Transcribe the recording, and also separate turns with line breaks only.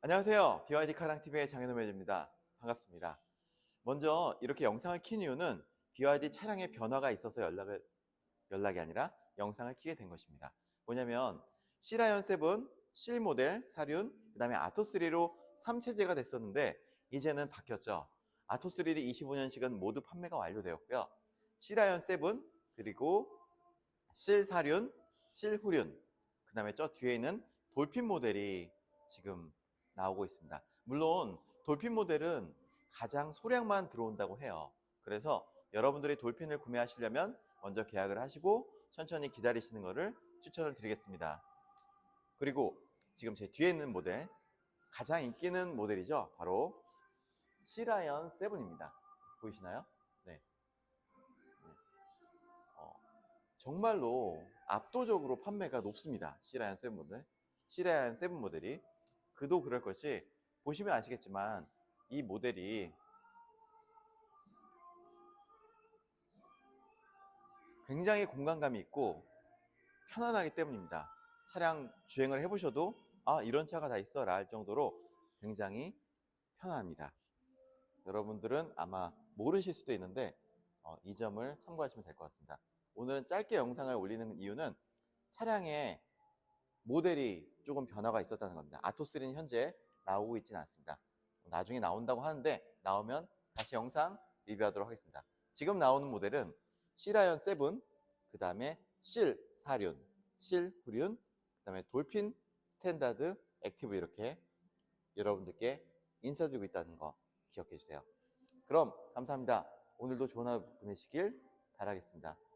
안녕하세요. BYD 카랑TV의 장현우 매니저입니다. 반갑습니다. 먼저 이렇게 영상을 킨 이유는 BYD 차량에 변화가 있어서 연락을, 연락이 아니라 영상을 키게 된 것입니다. 뭐냐면 C라이언 7, C 모델, 사륜, 그 다음에 아토3로 3체제가 됐었는데 이제는 바뀌었죠. 아토3D 25년식은 모두 판매가 완료되었고요. C라이언 7, 그리고 실 사륜, 실 후륜, 그 다음에 저 뒤에 있는 돌핀 모델이 지금 나오고 있습니다. 물론 돌핀 모델은 가장 소량만 들어온다고 해요. 그래서 여러분들이 돌핀을 구매하시려면 먼저 계약을 하시고 천천히 기다리시는 것을 추천을 드리겠습니다. 그리고 지금 제 뒤에 있는 모델 가장 인기 있는 모델이죠. 바로 시라이언 7입니다. 보이시나요? 네. 네. 어, 정말로 압도적으로 판매가 높습니다. 시라이언 7 모델. 시라이언 7 모델이 그도 그럴 것이 보시면 아시겠지만 이 모델이 굉장히 공간감이 있고 편안하기 때문입니다. 차량 주행을 해보셔도 아 이런 차가 다 있어 라 할 정도로 굉장히 편안합니다. 여러분들은 아마 모르실 수도 있는데 어, 이 점을 참고하시면 될 것 같습니다. 오늘은 짧게 영상을 올리는 이유는 차량에 모델이 조금 변화가 있었다는 겁니다. 아토3는 현재 나오고 있지는 않습니다. 나중에 나온다고 하는데 나오면 다시 영상 리뷰하도록 하겠습니다. 지금 나오는 모델은 C라이언 7, 그 다음에 실 사륜, 실 후륜, 그 다음에 돌핀 스탠다드 액티브 이렇게 여러분들께 인사드리고 있다는 거 기억해 주세요. 그럼 감사합니다. 오늘도 좋은 하루 보내시길 바라겠습니다.